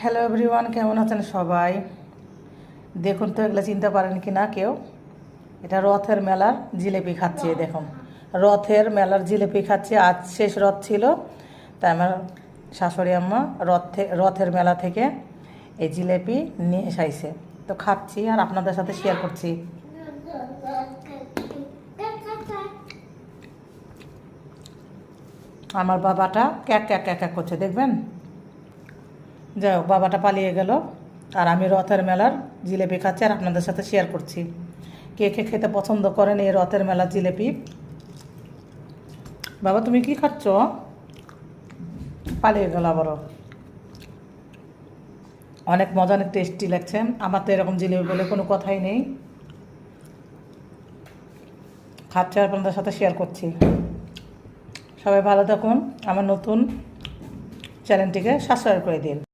Hello everyone কেমন আছেন সবাই? দেখুন তো এগুলো চিনতে পারেন কি না কেউ? এটা রথের মেলার জিলেপি খাচ্ছি দেখুন। রথের মেলার জিলেপি খাচ্ছি আজ শেষ রথ ছিল। তাই আমার শাশুড়ি আম্মা রথ রথের মেলা থেকে এই জিলেপি নিয়ে এসাইছে। তো খাচ্ছি আর আপনাদের সাথে শেয়ার করছি। আমার বাবাটা ক্যাক ক্যাক ক্যাক ক্যাক করছে দেখবেন? যাই হোক, বাবাটা পালিয়ে গেল। আর আমি রথের মেলার জিলেপি খাচ্ছি আর আপনাদের সাথে শেয়ার করছি। কে কে খেতে পছন্দ করেন এই রথের মেলার জিলেপি? বাবা, তুমি কি খাচ্ছ? পালিয়ে গেল আবারও। অনেক মজা, অনেক টেস্টি লাগছে। আমার তো এরকম জিলেপি বলে কোনো কথাই নেই। খাচ্ছি আপনাদের সাথে শেয়ার করছি। সবাই ভালো থাকুন। আমার নতুন চ্যানেলটিকে সাবস্ক্রাইব করে দিন।